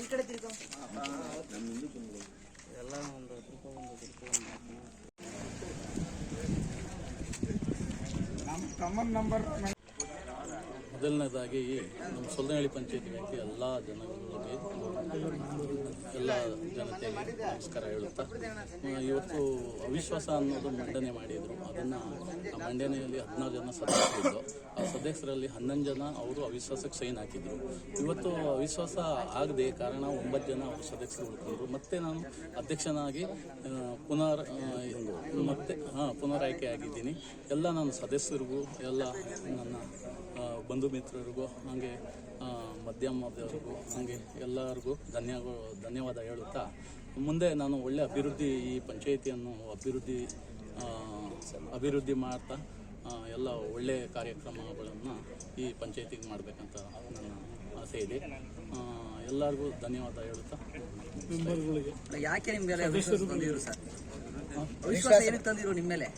ఇక్కడ తిరుగు ఎలా ఉందో తిరుగు తిరుగు కమన్ నంబర్ ಮೊದಲನೇದಾಗಿ ನಮ್ಮ ಸೊಲ್ಲನಹಳ್ಳಿ ಪಂಚಾಯತಿ ವ್ಯಕ್ತಿ ಎಲ್ಲ ಜನಗಳಿಗೆ ಎಲ್ಲ ಜನತೆಗೆ ನಮಸ್ಕಾರ ಹೇಳುತ್ತಾ ಇವತ್ತು ಅವಿಶ್ವಾಸ ಅನ್ನೋದು ಮಂಡನೆ ಮಾಡಿದರು. ಅದನ್ನು ಮಂಡನೆಯಲ್ಲಿ ಹದಿನಾರು ಜನ ಸದಸ್ಯರಿದ್ದು ಆ ಸದಸ್ಯರಲ್ಲಿ ಹನ್ನೊಂದು ಜನ ಅವರು ಅವಿಶ್ವಾಸಕ್ಕೆ ಸೈನ್ ಹಾಕಿದ್ರು. ಇವತ್ತು ಅವಿಶ್ವಾಸ ಆಗದೆ ಕಾರಣ ಒಂಬತ್ತು ಜನ ಅವರು ಸದಸ್ಯರು ಉಳ್ಕೊಂಡ್ರು. ಮತ್ತೆ ನಾನು ಅಧ್ಯಕ್ಷನಾಗಿ ಪುನರ್ ಮತ್ತೆ, ಹಾಂ ಪುನರ್ ಆಯ್ಕೆ ಆಗಿದ್ದೀನಿ. ಎಲ್ಲ ನನ್ನ ಸದಸ್ಯರಿಗೂ, ಎಲ್ಲ ನನ್ನ ಬಂಧು ಮಿತ್ರರಿಗೂ ಹಾಗೆ ಮಧ್ಯಮದವರಿಗೂ ಹಾಗೆ ಎಲ್ಲರಿಗೂ ಧನ್ಯ ಧನ್ಯವಾದ ಹೇಳುತ್ತಾ ಮುಂದೆ ನಾನು ಒಳ್ಳೆ ಅಭಿವೃದ್ಧಿ ಈ ಪಂಚಾಯಿತಿಯನ್ನು ಅಭಿವೃದ್ಧಿ ಅಭಿವೃದ್ಧಿ ಮಾಡ್ತಾ ಎಲ್ಲ ಒಳ್ಳೆ ಕಾರ್ಯಕ್ರಮಗಳನ್ನು ಈ ಪಂಚಾಯಿತಿಗೆ ಮಾಡಬೇಕಂತ ನನ್ನ ಆಸೆ ಇದೆ. ಎಲ್ಲರಿಗೂ ಧನ್ಯವಾದ ಹೇಳುತ್ತಾ. ಯಾಕೆ ನಿಮ್ಗೆ ಸರ್? ಅವಿಶ್ವಾಸ ಏನಕ್ಕೆ ತಂದಿರು ನಿಮ್ಮ ಮೇಲೆ?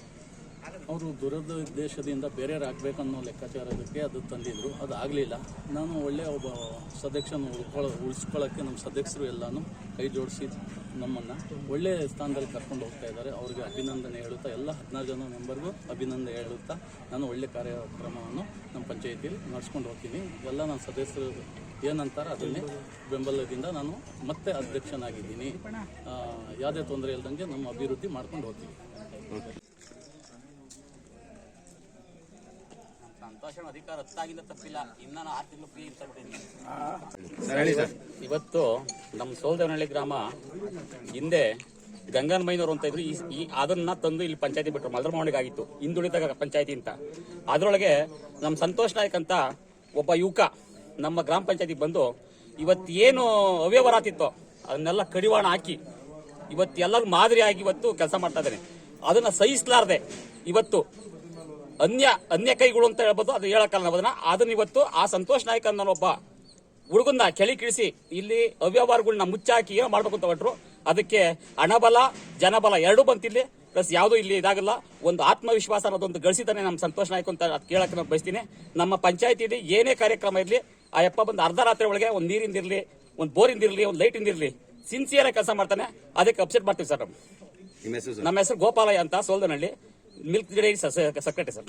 ಅವರು ದುರದುದ್ದೇಶದಿಂದ ಅನ್ನೋ ಲೆಕ್ಕಾಚಾರದಕ್ಕೆ ಅದು ತಂದಿದ್ರು. ಅದು ಆಗಲಿಲ್ಲ. ನಾನು ಒಳ್ಳೆಯ ಒಬ್ಬ ಸದಸ್ಯನ ಉಳ್ಕೊಳ್ಳೋ ಉಳಿಸ್ಕೊಳ್ಳೋಕ್ಕೆ ನಮ್ಮ ಸದಸ್ಯರು ಎಲ್ಲನೂ ಕೈ ಜೋಡಿಸಿ ನಮ್ಮನ್ನು ಒಳ್ಳೆಯ ಸ್ಥಾನದಲ್ಲಿ ಕರ್ಕೊಂಡು ಹೋಗ್ತಾ ಇದ್ದಾರೆ. ಅವ್ರಿಗೆ ಅಭಿನಂದನೆ ಹೇಳುತ್ತಾ, ಎಲ್ಲ ಹದಿನಾರು ಜನ ಮೆಂಬರ್ಗೂ ಅಭಿನಂದನೆ ಹೇಳುತ್ತಾ ನಾನು ಒಳ್ಳೆ ಕಾರ್ಯಕ್ರಮವನ್ನು ನಮ್ಮ ಪಂಚಾಯಿತಿಯಲ್ಲಿ ನಡ್ಸ್ಕೊಂಡು ಹೋಗ್ತೀನಿ. ಎಲ್ಲ ನನ್ನ ಸದಸ್ಯರು ಏನಂತಾರೆ ಅದನ್ನೇ ಬೆಂಬಲದಿಂದ ನಾನು ಮತ್ತೆ ಅಧ್ಯಕ್ಷನಾಗಿದ್ದೀನಿ. ಯಾವುದೇ ತೊಂದರೆ ಇಲ್ದಂಗೆ ನಮ್ಮ ಅಭಿವೃದ್ಧಿ ಮಾಡ್ಕೊಂಡು ಹೋಗ್ತೀವಿ ಸಂತೋಷ ಅಧಿಕಾರ ಹತ್ತಾಗಿಂದ ತಪ್ಪಿಲ್ಲ. ಇನ್ನ ನಾನು ಆರು ತಿಂಗಳು ಫ್ರೀ ಅಂತ ಹೇಳಿ ಸರ್. ಇವತ್ತು ನಮ್ಮ ಸೋಲ್ದೇವನಹಳ್ಳಿ ಗ್ರಾಮ ಹಿಂದೆ ಗಂಗನ್ ಮೈನವರು ಅಂತ ಇದ್ರು. ಈ ಅದನ್ನ ತಂದು ಇಲ್ಲಿ ಪಂಚಾಯತಿ ಬಿಟ್ಟರು ಮಲ್ರಮೌಳಿಗೆ ಆಗಿತ್ತು. ಹಿಂದುಳಿದ ಪಂಚಾಯತಿ ಅಂತ. ಅದರೊಳಗೆ ನಮ್ಮ ಸಂತೋಷ್ ನಾಯಕ್ ಅಂತ ಒಬ್ಬ ಯುವಕ ನಮ್ಮ ಗ್ರಾಮ ಪಂಚಾಯತಿ ಬಂದು ಇವತ್ತೇನು ಅವ್ಯವಹಾರ ಆತಿತ್ತೋ ಅದನ್ನೆಲ್ಲ ಕಡಿವಾಣ ಹಾಕಿ ಇವತ್ತು ಎಲ್ಲರೂ ಮಾದರಿಯಾಗಿ ಇವತ್ತು ಕೆಲಸ ಮಾಡ್ತಾ ಇದ್ದಾನೆ ಅದನ್ನ ಸಹಿಸಲಾರದೆ ಇವತ್ತು ಅನ್ಯ ಅನ್ಯ ಕೈಗಳು ಅಂತ ಹೇಳ್ಬೋದು ಅದು ಹೇಳಕ್ಕಲ್ಲ ಅದನ್ನ ಅದನ್ನ ಇವತ್ತು ಆ ಸಂತೋಷ್ ನಾಯಕ್ ಅನ್ನೋ ಒಬ್ಬ ಹುಡುಗನ್ನ ಕೆಳಿ ಕಿಳಿಸಿ ಇಲ್ಲಿ ಅವ್ಯವಹಾರಗಳನ್ನ ಮುಚ್ಚಾಕಿ ಏನೋ ಮಾಡ್ಬೇಕು ಅಂತ ಹೊರಟ್ರು ಅದಕ್ಕೆ ಹಣಬಲ ಜನಬಲ ಎರಡೂ ಬಂತಿಲ್ಲಿ ಪ್ಲಸ್ ಯಾವುದೂ ಇಲ್ಲಿ ಇದಾಗಲ್ಲ. ಒಂದು ಆತ್ಮವಿಶ್ವಾಸ ಅನ್ನೋದೊಂದು ಗಳಿಸಿದಾನೆ ನಮ್ಮ ಸಂತೋಷ್ ನಾಯ್ಕ ಅಂತ ಅದ್ ಕೇಳಕ್ಕೆ ನಾನು ಬಯಸ್ತೀನಿ. ನಮ್ಮ ಪಂಚಾಯತಿಲಿ ಏನೇ ಕಾರ್ಯಕ್ರಮ ಇರಲಿ ಆ ಯಪ್ಪ ಬಂದು ಅರ್ಧ ರಾತ್ರಿ ಒಳಗೆ ಒಂದು ನೀರಿಂದಿರಲಿ ಒಂದು ಬೋರಿಂದಿರಲಿ ಒಂದು ಲೈಟಿಂದಿರಲಿ ಸಿನ್ಸಿಯರ್ ಕೆಲಸ ಮಾಡ್ತಾನೆ. ಅದಕ್ಕೆ ಅಪ್ಸೆಟ್ ಮಾಡ್ತೀವಿ ಸರ್? ನಮ್ಮ ಹೆಸರು ಗೋಪಾಲಯ್ಯ ಅಂತ ಸೋಲ್ದನಹಳ್ಳಿ. मिल्क डेअरी सकट आहे सर